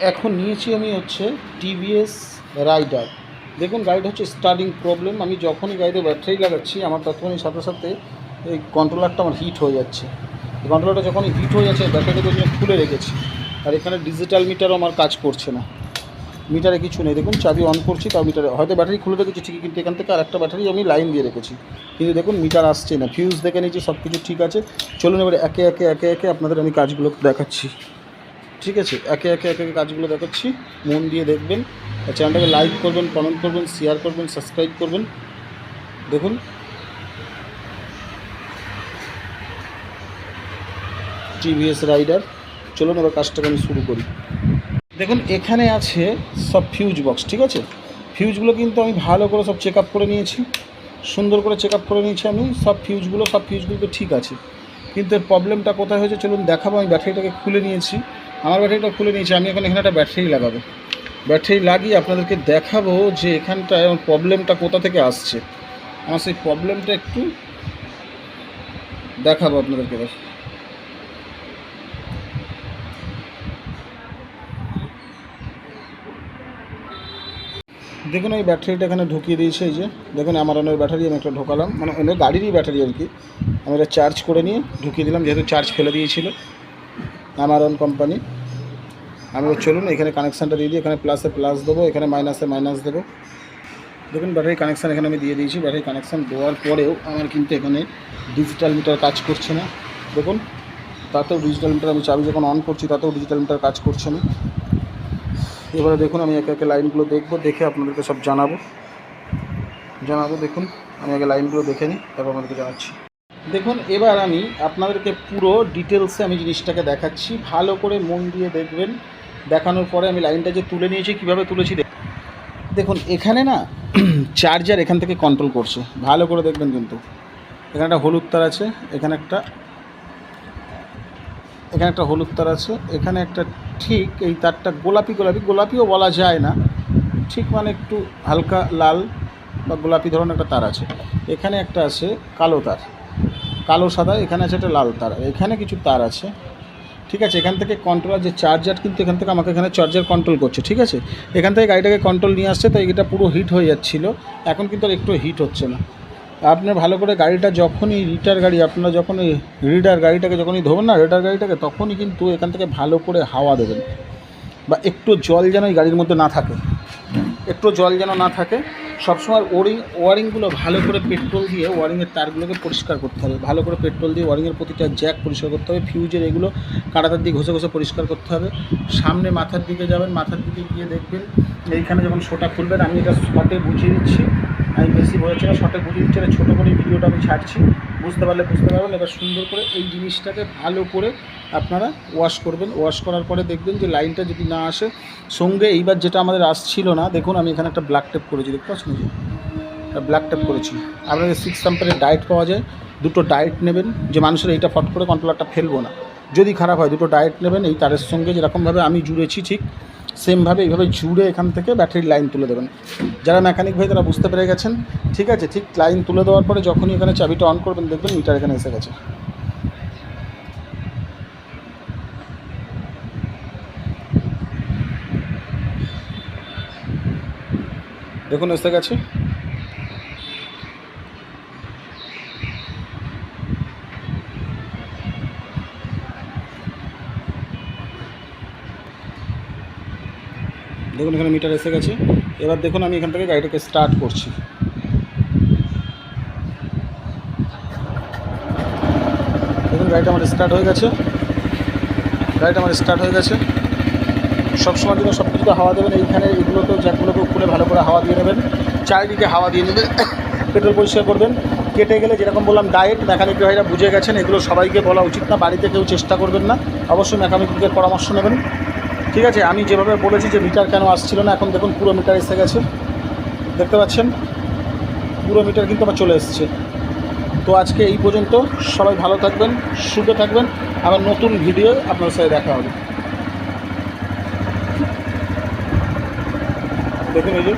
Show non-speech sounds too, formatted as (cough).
এখন নিয়েছি আমি হচ্ছে টিভিএস রাইডার দেখুন গাড়িটা হচ্ছে স্টার্টিং প্রবলেম আমি যখনই গাড়িতে ব্যাটারি লাগাচ্ছি, আমার তখনই সাথে সাথে এই কন্ট্রোলারটা আমার হিট হয়ে যাচ্ছে। কন্ট্রোলারটা যখনই হিট হয়ে যাচ্ছে ব্যাটারিটাকে আমি খুলে রেখেছি। আর এখানে ডিজিটাল মিটারও আমার কাজ করছে না। মিটারে কিছু নেই। দেখুন, চাবি অন করছি, তাও মিটারে হয়তো ব্যাটারি খুলে রেখেছি ঠিকই, কিন্তু এখান থেকে আর একটা ব্যাটারি আমি লাইন দিয়ে রেখেছি। কিন্তু দেখুন মিটার আসছে না। ফিউজ দেখে নিয়েছি সব কিছু ঠিক আছে। চলুন এবারে একে একে একে একে আপনাদের আমি কাজগুলো দেখাচ্ছি। ঠিক আছে, একে একে একে একে কাজগুলো দেখাচ্ছি। মন দিয়ে দেখবেন, চ্যানেলটাকে লাইক করবেন কমেন্ট করবেন শেয়ার করবেন সাবস্ক্রাইব করবেন। দেখুন। টিভিএস রাইডার চলুন এবার কাজটাকে আমি শুরু করি। দেখুন, এখানে আছে সব ফিউজ বক্স ঠিক আছে? ফিউজগুলো কিন্তু আমি ভালো করে সব চেক করে নিয়েছি। সুন্দর করে চেক করে নিয়েছি আমি, সব ফিউজগুলো সব ফিউজগুলো তো ঠিক আছে। কিন্তু প্রবলেমটা কোথায় হয়েছে, চলুন দেখাবো, আমি ব্যাটারিটাকে খুলে নিয়েছি। আমার ব্যাটারিটা খুলে নিয়েছি, আমি এখন এখানে একটা ব্যাটারি লাগাবো। ব্যাটারি লাগিয়ে আপনাদেরকে দেখাবো যে এখানটায় আমার প্রবলেমটা কোথা থেকে আসছে। আমার সেই প্রবলেমটা একটু দেখাবো আপনাদেরকে। দেখুন, এই ব্যাটারিটা এখানে ঢুকিয়ে দিয়েছে, এই যে। দেখুন, আমার অনেক ব্যাটারি আমি একটা ঢোকালাম মানে অনেক গাড়িরই ব্যাটারি আর কি। আমি এটা চার্জ করে নিয়ে ঢুকিয়ে দিলাম, যেহেতু চার্জ ফেলে দিয়েছিল। অন কোম্পানি আমি চলুন, এখানে কানেকশানটা দিয়ে দিই। এখানে প্লাসে প্লাস দেবো, এখানে মাইনাসে মাইনাস দেবো। দেখুন ব্যাটারি কানেকশান এখানে আমি দিয়ে দিয়েছি। ব্যাটারি কানেকশান দেওয়ার পরেও আমার কিন্তু এখানে ডিজিটাল মিটার কাজ করছে না। দেখুন, তাতেও ডিজিটাল মিটার আমি চাবি যখন অন করছি, তাতেও ডিজিটাল মিটার কাজ করছে না। এবারে দেখুন, আমি একে একে লাইনগুলো দেখব, দেখে আপনাদেরকে সব জানাব। জানাব, দেখুন, আমি আগে লাইনগুলো দেখে নিই, তারপর আপনাদেরকে জানাচ্ছি। দেখুন, এবার আমি আপনাদেরকে পুরো ডিটেলসে আমি জিনিসটাকে দেখাচ্ছি। ভালো করে মন দিয়ে দেখবেন। দেখানোর পরে আমি লাইনটা যে তুলে নিয়েছি, কীভাবে তুলেছি দেখ- দেখুন, এখানে না (clears throat) চার্জার এখান থেকে কন্ট্রোল করছে। ভালো করে দেখবেন কিন্তু। এখানে একটা হলুদ তার আছে, এখানে একটা এখানে একটা হলুদ তার আছে, এখানে একটা ঠিক এই তারটা গোলাপি গোলাপি, গোলাপিও বলা যায় না। ঠিক মানে একটু হালকা লাল বা গোলাপি ধরনের একটা তার আছে। এখানে একটা আছে কালো তার। কালো, সাদা, এখানে আছে একটা লাল তার। এখানে কিছু তার আছে। ঠিক আছে, এখান থেকে কন্ট্রোলার যে চার্জার কিন্তু এখান থেকে আমাকে এখানে চার্জার কন্ট্রোল করছে, ঠিক আছে? এখান থেকে গাড়িটাকে কন্ট্রোল নিয়ে আসছে, তাই এটা পুরো হিট হয়ে যাচ্ছিল। এখন কিন্তু আর একটু হিট হচ্ছে না। আপনার ভালো করে গাড়িটা যখনই রিটার গাড়ি, আপনারা যখন রিডার গাড়িটাকে যখনই ধরবেন না রিডার গাড়িটাকে, তখনই কিন্তু এখান থেকে ভালো করে হাওয়া দেবেন। বা একটু জল যেন এই গাড়ির মধ্যে না থাকে। একটু জল যেন না থাকে। সবসময় ওয়ারিং, ওয়ারিংগুলো ভালো করে পেট্রোল দিয়ে ওয়ারিংয়ের তারগুলোকে পরিষ্কার করতে হবে। ভালো করে পেট্রোল দিয়ে ওয়ারিংয়ের প্রতিটা জ্যাক পরিষ্কার করতে হবে। ফিউজের এগুলো কাঁটাতার দিয়ে ঘষে ঘষে পরিষ্কার করতে হবে। সামনে মাথার দিকে যাবেন, মাথার দিকে গিয়ে দেখবেন, এইখানে যখন শোটা খুলবেন, আমি এটা শটে বুঝিয়ে দিচ্ছি। আমি বেশি বলেছি না, শটে বুঝিয়ে দিচ্ছি ছোটো করে ভিডিওটা আমি ছাড়ছি। বুঝতে পারলে বুঝতে পারবেন। এবার সুন্দর করে এই জিনিসটাকে ভালো করে আপনারা ওয়াশ করবেন। ওয়াশ করার পরে দেখবেন যে লাইনটা যদি না আসে, সঙ্গে এইবার যেটা আমাদের আসছিল না, দেখুন আমি এখানে একটা ব্ল্যাক টেপ করেছি, দেখতে পাচ্ছেন যে? ব্ল্যাক টেপ করেছি। আপনাদের সিক্স সাম্পারের ডায়েট পাওয়া যায়। দুটো ডায়েট নেবেন। যে মানুষের এইটা ফট করে কন্ট্রোলারটা ফেলব না। যদি খারাপ হয়, দুটো ডায়েট নেবেন। এই তারের সঙ্গে যেরকমভাবে আমি জুড়েছি ঠিক সেমভাবে এইভাবে জুড়ে এখান থেকে ব্যাটারির লাইন তুলে দেবেন। যারা মেকানিক ভাই, তারা বুঝতে পেরে গেছেন। ঠিক আছে, ঠিক লাইন তুলে দেওয়ার পরে যখনই এখানে চাবিটা অন করবেন, দেখবেন মিটার এখানে এসে গেছে। দেখুন, এসে গেছে। দেখুন, এখানে মিটার এসে গেছে। এবার দেখুন, আমি এখান থেকে গাড়িটাকে স্টার্ট করছি। দেখুন, গাড়িটা আমার স্টার্ট হয়ে গেছে। গাড়িটা আমার স্টার্ট হয়ে গেছে। সবসময় জন্য সব কিছুতে হাওয়া দেবেন। এইখানে এগুলোতেও জ্যাকগুলোকেও খুলে ভালো করে হাওয়া দিয়ে নেবেন। চারিদিকে হাওয়া দিয়ে নেবেন পেট্রোল পরিষ্কার করবেন। কেটে গেলে যেরকম বললাম ডায়েট মেকানিক ভাইরা বুঝে গেছেন, এগুলো সবাইকে বলা উচিত না। বাড়িতে কেউ চেষ্টা করবেন না। অবশ্যই মেকানিকদের পরামর্শ নেবেন। ঠিক আছে, আমি যেভাবে বলেছি যে মিটার কেন আসছিল না, এখন দেখুন পুরো মিটার এসে গেছে। দেখতে পাচ্ছেন? পুরো মিটার কিন্তু আমার চলে এসছে। তো আজকে এই পর্যন্ত, সবাই ভালো থাকবেন, সুখে থাকবেন। আবার নতুন ভিডিও আপনার সাথে দেখা হবে। দেখুন এই যে